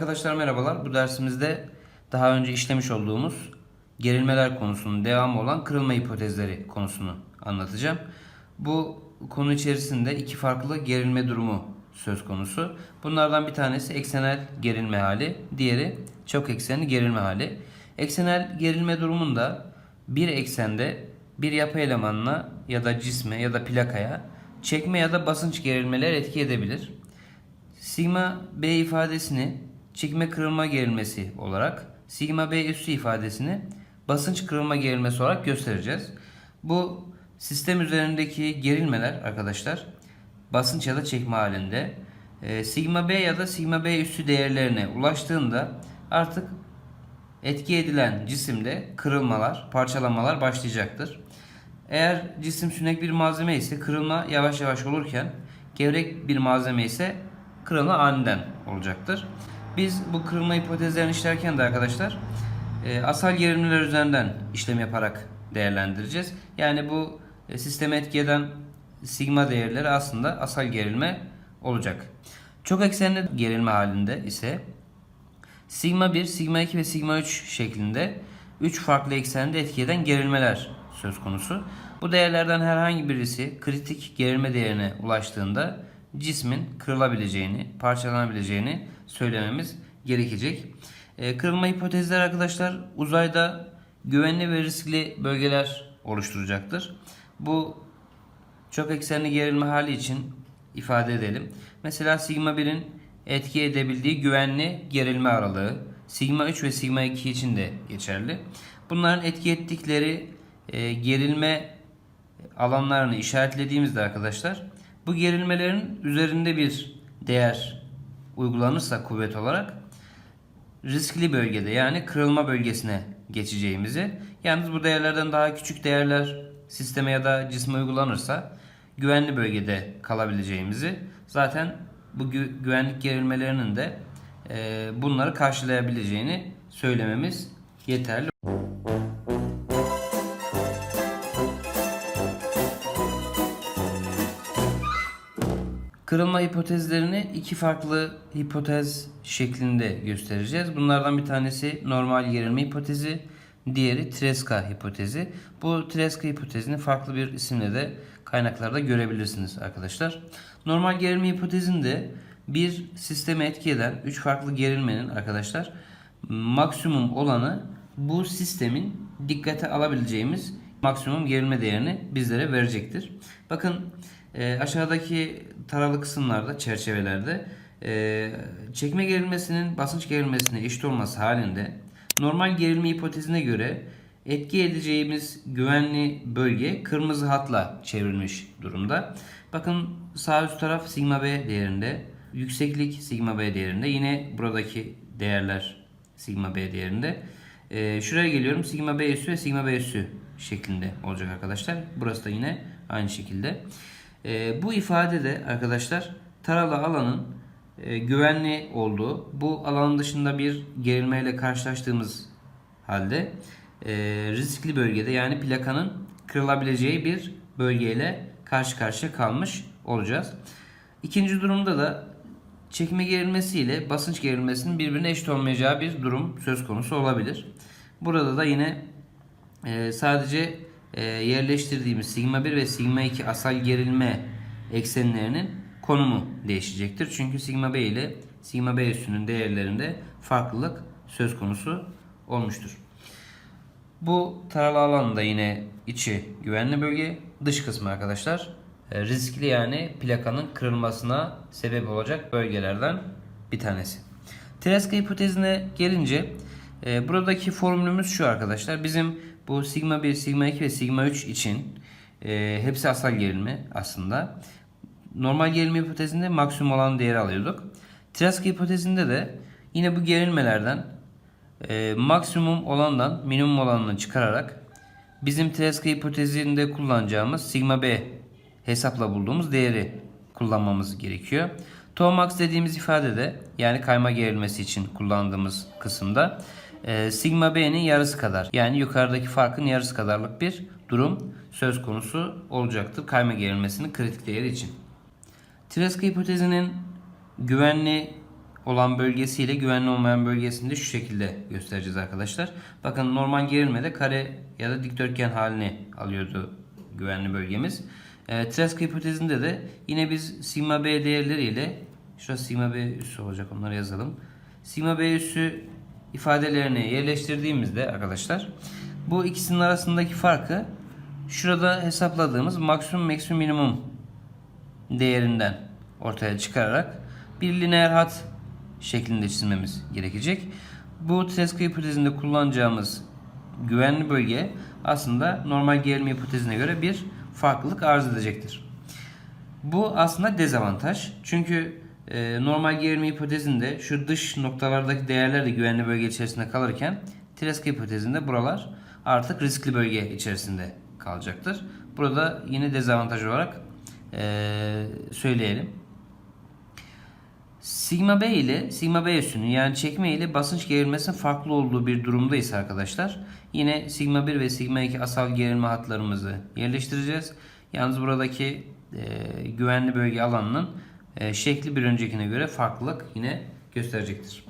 Arkadaşlar merhabalar. Bu dersimizde daha önce işlemiş olduğumuz gerilmeler konusunun devamı olan kırılma hipotezleri konusunu anlatacağım. Bu konu içerisinde iki farklı gerilme durumu söz konusu. Bunlardan bir tanesi eksenel gerilme hali, diğeri çok eksenli gerilme hali. Eksenel gerilme durumunda bir eksende bir yapı elemanına ya da cisme ya da plakaya çekme ya da basınç gerilmeler etki edebilir. Sigma B ifadesini çekme kırılma gerilmesi olarak, sigma B üssü ifadesini basınç kırılma gerilmesi olarak göstereceğiz. Bu sistem üzerindeki gerilmeler arkadaşlar basınç ya da çekme halinde e, sigma B ya da sigma B üssü değerlerine ulaştığında artık etki edilen cisimde kırılmalar, parçalanmalar başlayacaktır. Eğer cisim sünek bir malzeme ise kırılma yavaş yavaş olurken gevrek bir malzeme ise kırılma aniden olacaktır. Biz bu kırılma hipotezlerini işlerken de arkadaşlar e, asal gerilimler üzerinden işlem yaparak değerlendireceğiz. Yani bu e, sisteme etki eden sigma değerleri aslında asal gerilme olacak. Çok eksenli gerilme halinde ise sigma 1, sigma 2 ve sigma 3 şeklinde 3 farklı eksende etki eden gerilmeler söz konusu. Bu değerlerden herhangi birisi kritik gerilme değerine ulaştığında cismin kırılabileceğini, parçalanabileceğini söylememiz gerekecek. Ee, kırılma hipotezleri arkadaşlar uzayda güvenli ve riskli bölgeler oluşturacaktır. Bu çok eksenli gerilme hali için ifade edelim. Mesela sigma 1'in etki edebildiği güvenli gerilme aralığı, sigma 3 ve sigma 2 için de geçerli. Bunların etki ettikleri e, gerilme alanlarını işaretlediğimizde arkadaşlar bu gerilmelerin üzerinde bir değer uygulanırsa kuvvet olarak riskli bölgede yani kırılma bölgesine geçeceğimizi yalnız bu değerlerden daha küçük değerler sisteme ya da cisme uygulanırsa güvenli bölgede kalabileceğimizi zaten bu gü- güvenlik gerilmelerinin de e, bunları karşılayabileceğini söylememiz yeterli. Hipotezlerini iki farklı hipotez şeklinde göstereceğiz. Bunlardan bir tanesi normal gerilme hipotezi, diğeri Treska hipotezi. Bu Treska hipotezini farklı bir isimle de kaynaklarda görebilirsiniz arkadaşlar. Normal gerilme hipotezinde bir sisteme etki eden 3 farklı gerilmenin arkadaşlar maksimum olanı bu sistemin dikkate alabileceğimiz maksimum gerilme değerini bizlere verecektir. Bakın e, aşağıdaki taralı kısımlarda, çerçevelerde e, çekme gerilmesinin basınç gerilmesine eşit olması halinde normal gerilme hipotezine göre etki edeceğimiz güvenli bölge kırmızı hatla çevrilmiş durumda. Bakın sağ üst taraf sigma b değerinde, yükseklik sigma b değerinde. Yine buradaki değerler sigma b değerinde. E, şuraya geliyorum sigma b üssü ve sigma b üssü şeklinde olacak arkadaşlar. Burası da yine aynı şekilde. E, bu ifade de arkadaşlar taralı alanın e, güvenli olduğu, bu alanın dışında bir gerilmeyle karşılaştığımız halde e, riskli bölgede yani plakanın kırılabileceği bir bölgeyle karşı karşıya kalmış olacağız. İkinci durumda da çekme gerilmesi ile basınç gerilmesinin birbirine eşit olmayacağı bir durum söz konusu olabilir. Burada da yine e, sadece e, yerleştirdiğimiz sigma 1 ve sigma 2 asal gerilme eksenlerinin konumu değişecektir. Çünkü sigma b ile sigma b üssünün değerlerinde farklılık söz konusu olmuştur. Bu taralı alan da yine içi güvenli bölge, dış kısmı arkadaşlar e, riskli yani plakanın kırılmasına sebep olacak bölgelerden bir tanesi. Treska hipotezine gelince e, buradaki formülümüz şu arkadaşlar. Bizim bu sigma 1, sigma 2 ve sigma 3 için e, hepsi asal gerilme aslında. Normal gerilme hipotezinde maksimum olan değeri alıyorduk. Treska hipotezinde de yine bu gerilmelerden e, maksimum olandan minimum olanını çıkararak bizim Treska hipotezinde kullanacağımız sigma b hesapla bulduğumuz değeri kullanmamız gerekiyor. Tau max dediğimiz ifadede yani kayma gerilmesi için kullandığımız kısımda e, sigma b'nin yarısı kadar yani yukarıdaki farkın yarısı kadarlık bir durum söz konusu olacaktır kayma gerilmesinin kritik değeri için. Treska hipotezinin güvenli olan bölgesiyle güvenli olmayan bölgesini de şu şekilde göstereceğiz arkadaşlar. Bakın normal gerilmede kare ya da dikdörtgen halini alıyordu güvenli bölgemiz. E, Treska hipotezinde de yine biz sigma b değerleriyle şurası sigma b üssü olacak onları yazalım. Sigma b üssü ifadelerini yerleştirdiğimizde arkadaşlar bu ikisinin arasındaki farkı şurada hesapladığımız maksimum maksimum minimum değerinden ortaya çıkararak bir lineer hat şeklinde çizmemiz gerekecek. Bu Treska hipotezinde kullanacağımız güvenli bölge aslında normal gerilme hipotezine göre bir farklılık arz edecektir. Bu aslında dezavantaj. Çünkü e, normal gerilme hipotezinde şu dış noktalardaki değerler de güvenli bölge içerisinde kalırken Treska hipotezinde buralar artık riskli bölge içerisinde kalacaktır. Burada yine dezavantaj olarak e, söyleyelim. Sigma B ile sigma B üssünün yani çekme ile basınç gerilmesinin farklı olduğu bir durumdayız arkadaşlar. Yine sigma 1 ve sigma 2 asal gerilme hatlarımızı yerleştireceğiz. Yalnız buradaki e, güvenli bölge alanının şekli bir öncekine göre farklılık yine gösterecektir.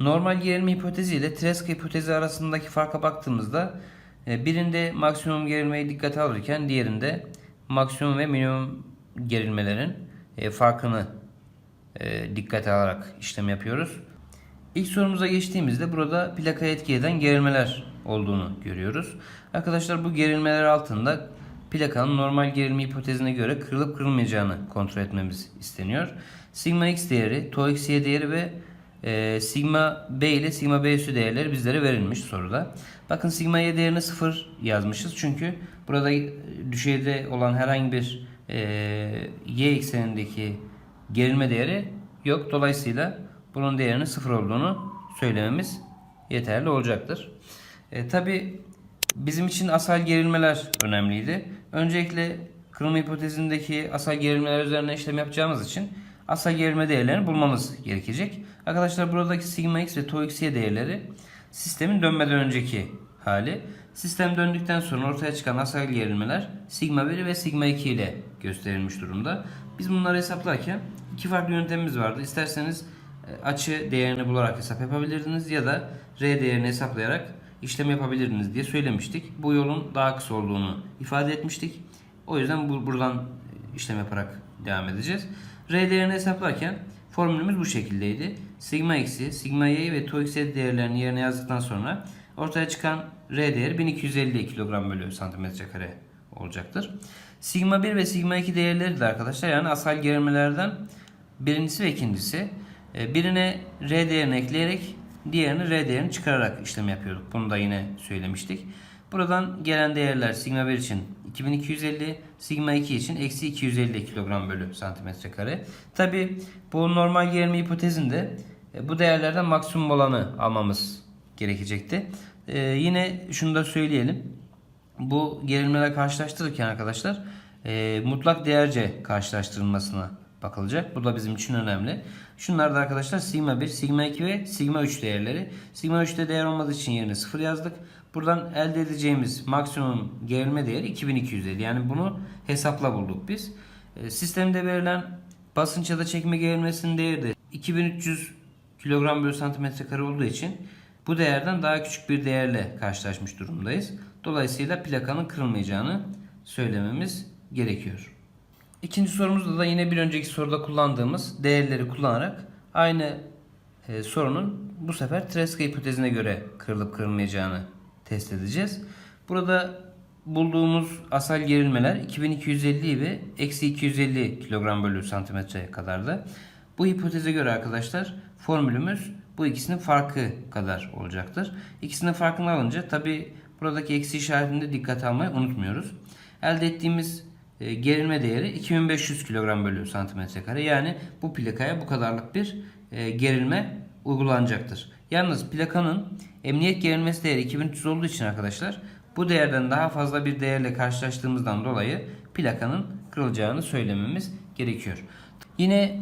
Normal gerilme hipotezi ile Treska hipotezi arasındaki farka baktığımızda e, birinde maksimum gerilmeyi dikkate alırken diğerinde maksimum ve minimum gerilmelerin e, farkını e, dikkate alarak işlem yapıyoruz. İlk sorumuza geçtiğimizde burada plakaya etki eden gerilmeler olduğunu görüyoruz. Arkadaşlar bu gerilmeler altında plakanın normal gerilme hipotezine göre kırılıp kırılmayacağını kontrol etmemiz isteniyor. Sigma x değeri, tau x y değeri ve e, sigma b ile sigma b üssü değerleri bizlere verilmiş soruda. Bakın sigma y değerini 0 yazmışız çünkü burada düşeyde olan herhangi bir e, y eksenindeki gerilme değeri yok. Dolayısıyla bunun değerinin sıfır olduğunu söylememiz yeterli olacaktır. E, Tabi bizim için asal gerilmeler önemliydi. Öncelikle kırılma hipotezindeki asal gerilmeler üzerine işlem yapacağımız için asal gerilme değerlerini bulmamız gerekecek. Arkadaşlar buradaki sigma x ve tau x y değerleri sistemin dönmeden önceki hali. Sistem döndükten sonra ortaya çıkan asal gerilmeler sigma 1 ve sigma 2 ile gösterilmiş durumda. Biz bunları hesaplarken iki farklı yöntemimiz vardı. İsterseniz e, açı değerini bularak hesap yapabilirdiniz ya da R değerini hesaplayarak işlem yapabilirdiniz diye söylemiştik. Bu yolun daha kısa olduğunu ifade etmiştik. O yüzden bu, buradan işlem yaparak devam edeceğiz. R değerini hesaplarken formülümüz bu şekildeydi. Sigma eksi, sigma y ve tau xy değerlerini yerine yazdıktan sonra ortaya çıkan R değeri 1250 kilogram bölü santimetre kare olacaktır. Sigma 1 ve sigma 2 değerleri de arkadaşlar yani asal gerilmelerden birincisi ve ikincisi. E, Birine R değerini ekleyerek diğerini R değerini çıkararak işlem yapıyorduk. Bunu da yine söylemiştik. Buradan gelen değerler sigma 1 için 2250, sigma 2 için eksi 250 kilogram bölü santimetre kare. Tabi bu normal gerilme hipotezinde e, bu değerlerden maksimum olanı almamız gerekecekti. E, yine şunu da söyleyelim. Bu gerilmeler karşılaştırırken arkadaşlar e, mutlak değerce karşılaştırılmasına bakılacak. Bu da bizim için önemli. Şunlar da arkadaşlar sigma 1, sigma 2 ve sigma 3 değerleri. Sigma 3'te değer olmadığı için yerine 0 yazdık. Buradan elde edeceğimiz maksimum gerilme değeri 2250. Yani bunu hesapla bulduk biz. E, sistemde verilen basınç ya da çekme gerilmesinin değeri de 2300 kilogram bölü santimetre kare olduğu için bu değerden daha küçük bir değerle karşılaşmış durumdayız. Dolayısıyla plakanın kırılmayacağını söylememiz gerekiyor. İkinci sorumuzda da yine bir önceki soruda kullandığımız değerleri kullanarak aynı e, sorunun bu sefer Treska hipotezine göre kırılıp kırılmayacağını test edeceğiz. Burada bulduğumuz asal gerilmeler 2250 ve eksi 250 kilogram bölü santimetre kadardı. Bu hipoteze göre arkadaşlar formülümüz bu ikisinin farkı kadar olacaktır. İkisinin farkını alınca tabi buradaki eksi işaretini de dikkate almayı unutmuyoruz. Elde ettiğimiz gerilme değeri 2500 kilogram bölü santimetre kare. Yani bu plakaya bu kadarlık bir e, gerilme uygulanacaktır. Yalnız plakanın emniyet gerilmesi değeri 2300 olduğu için arkadaşlar bu değerden daha fazla bir değerle karşılaştığımızdan dolayı plakanın kırılacağını söylememiz gerekiyor. Yine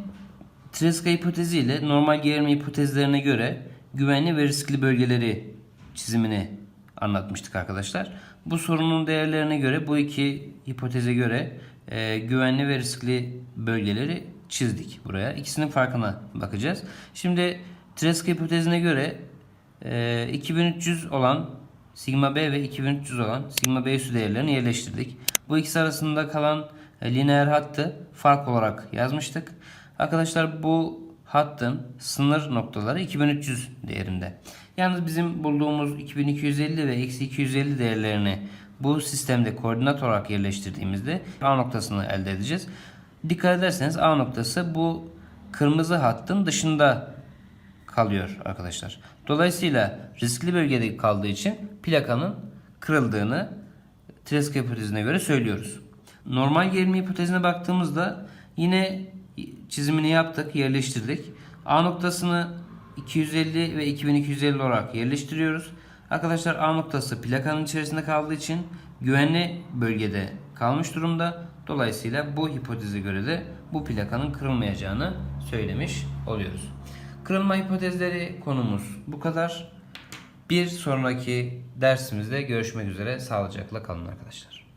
Treska hipotezi ile normal gerilme hipotezlerine göre güvenli ve riskli bölgeleri çizimini anlatmıştık arkadaşlar. Bu sorunun değerlerine göre bu iki hipoteze göre e, güvenli ve riskli bölgeleri çizdik buraya. İkisinin farkına bakacağız. Şimdi Treska hipotezine göre e, 2300 olan sigma b ve 2300 olan sigma b üssü değerlerini yerleştirdik. Bu ikisi arasında kalan e, lineer hattı fark olarak yazmıştık. Arkadaşlar bu hattın sınır noktaları 2300 değerinde. Yalnız bizim bulduğumuz 2250 ve eksi 250 değerlerini bu sistemde koordinat olarak yerleştirdiğimizde A noktasını elde edeceğiz. Dikkat ederseniz A noktası bu kırmızı hattın dışında kalıyor arkadaşlar. Dolayısıyla riskli bölgede kaldığı için plakanın kırıldığını Treska hipotezine göre söylüyoruz. Normal gerilme hipotezine baktığımızda yine çizimini yaptık, yerleştirdik. A noktasını 250 ve 2250 olarak yerleştiriyoruz. Arkadaşlar A noktası plakanın içerisinde kaldığı için güvenli bölgede kalmış durumda. Dolayısıyla bu hipoteze göre de bu plakanın kırılmayacağını söylemiş oluyoruz. Kırılma hipotezleri konumuz bu kadar. Bir sonraki dersimizde görüşmek üzere. Sağlıcakla kalın arkadaşlar.